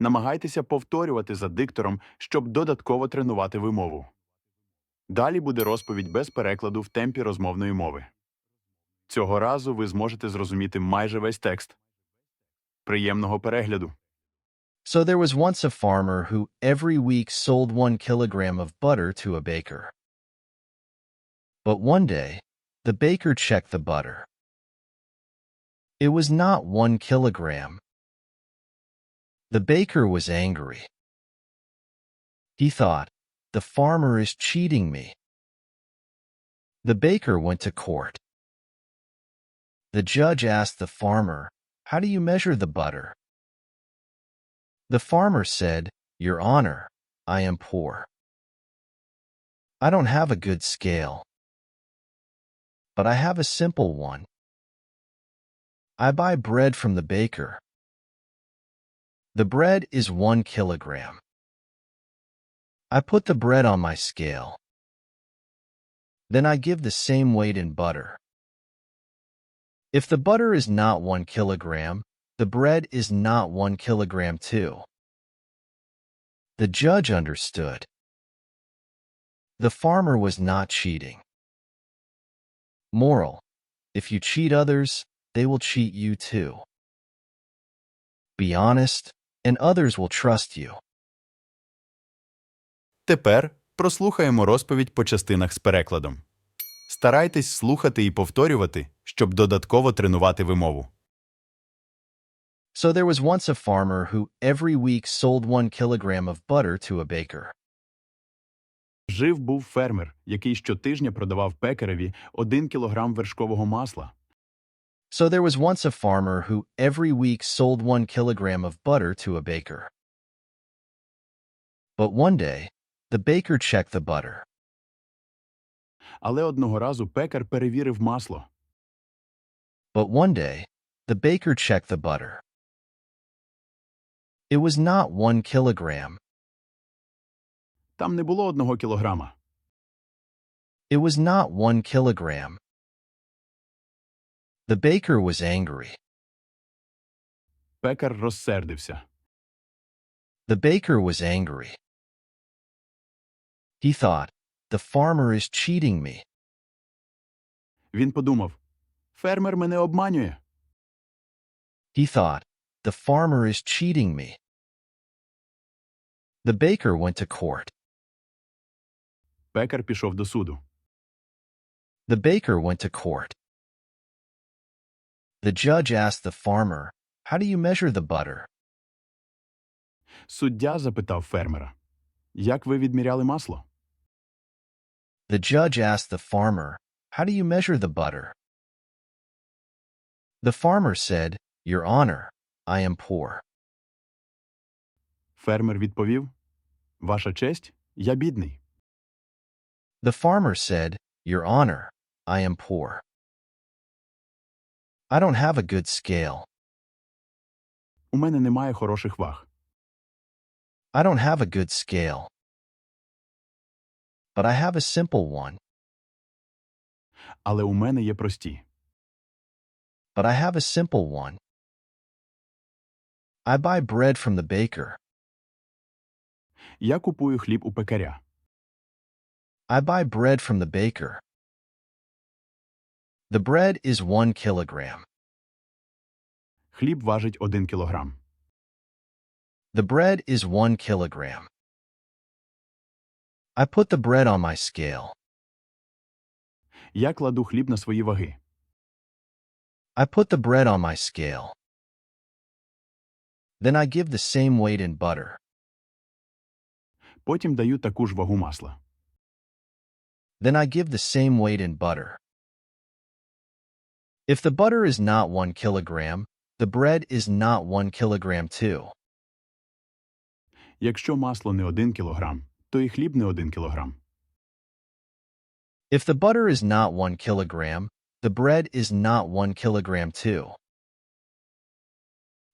Намагайтеся повторювати за диктором, щоб додатково тренувати вимову. Далі буде розповідь без перекладу в темпі розмовної мови. Цього разу ви зможете зрозуміти майже весь текст. Приємного перегляду! So there was once a farmer who every week sold one kilogram of butter to a baker. But one day, the baker checked the butter. It was not one kilogram. The baker was angry. He thought, the farmer is cheating me. The baker went to court. The judge asked the farmer, How do you measure the butter? The farmer said, Your Honor, I am poor. I don't have a good scale. But I have a simple one. I buy bread from the baker. The bread is one kilogram. I put the bread on my scale. Then I give the same weight in butter. If the butter is not one kilogram, the bread is not one kilogram too. The judge understood. The farmer was not cheating. Moral. If you cheat others, they will cheat you too. Be honest, and others will trust you. Тепер прослухаємо розповідь по частинах з перекладом. Старайтесь слухати і повторювати, щоб додатково тренувати вимову. So there was once a farmer who every week sold one kilogram of butter to a baker. Жив був фермер, який щотижня продавав пекареві один кілограм вершкового масла. So there was once a farmer who every week sold one kilogram of butter to a baker. But one day, the baker checked the butter. Але одного разу пекар перевірив масло. But one day, the baker checked the butter. It was not one kilogram. Там не було одного кілограма. It was not one kilogram. The baker was angry. Пекар розсердився. The baker was angry. He thought, the farmer is cheating me. Він подумав: фермер мене обманює. He thought, the farmer is cheating me. The baker went to court. Пекар пішов до суду. The baker went to court. The judge asked the farmer, How do you measure the butter? Суддя запитав фермера: Як ви відміряли масло? The judge asked the farmer, How do you measure the butter? The farmer said, Your Honor, I am poor. Фермер відповів: Ваша честь, я бідний. The farmer said, Your Honor, I am poor. I don't have a good scale. У мене немає хороших ваг. I don't have a good scale. But I have a simple one. Але у мене є прості. But I have a simple one. I buy bread from the baker. Я купую хліб у пекаря. I buy bread from the baker. The bread is one kilogram. Хліб важить один кілограм. The bread is one kilogram. I put the bread on my scale. Я кладу хліб на свої ваги. I put the bread on my scale. Then I give the same weight in butter. Потім даю таку ж вагу масла. Then I give the same weight in butter. If the butter is not one kilogram, the bread is not one kilogram too. Якщо масло не один кілограм, то і хліб не один кілограм. If the butter is not one kilogram, the bread is not one kilogram too.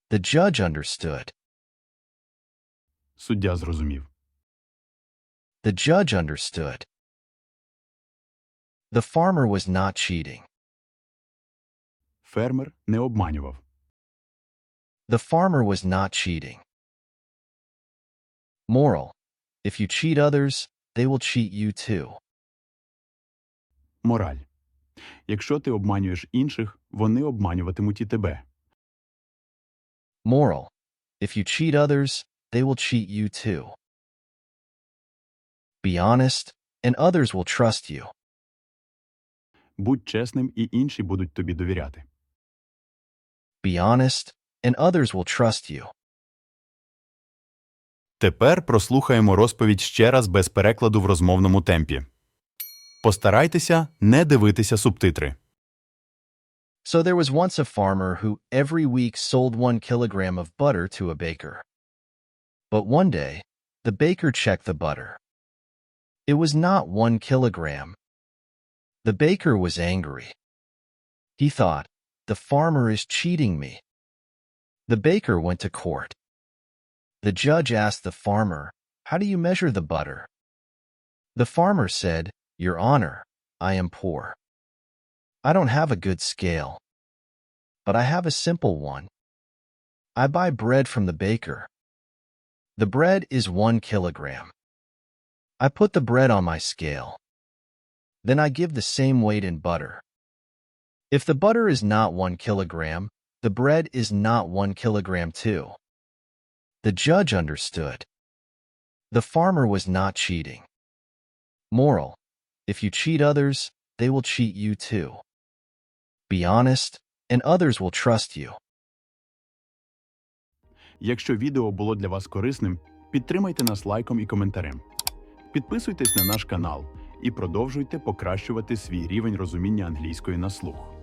The judge understood. Суддя зрозумів. The judge understood. The farmer was not cheating. Фермер не обманював. The farmer was not cheating. Moral. If you cheat others, they will cheat you too. Мораль. Якщо ти обманюєш інших, вони обманюватимуть і тебе. Moral. If you cheat others, they will cheat you too. Be honest, and others will trust you. Будь чесним, і інші будуть тобі довіряти. Be honest, and others will trust you. Тепер прослухаємо розповідь ще раз без перекладу в розмовному темпі. Постарайтеся не дивитися субтитри. So there was once a farmer who every week sold one kilogram of butter to a baker. But one day, the baker checked the butter. It was not one kilogram. The baker was angry. He thought, the farmer is cheating me. The baker went to court. The judge asked the farmer, How do you measure the butter? The farmer said, Your Honor, I am poor. I don't have a good scale, but I have a simple one. I buy bread from the baker. The bread is one kilogram. I put the bread on my scale. Then I give the same weight in butter. If the butter is not one kilogram, the bread is not one kilogram too. The judge understood. The farmer was not cheating. Moral. If you cheat others, they will cheat you too. Be honest, and others will trust you. Якщо відео було для вас корисним, підтримайте нас лайком і коментарем. Підписуйтесь на наш канал і продовжуйте покращувати свій рівень розуміння англійської на слух.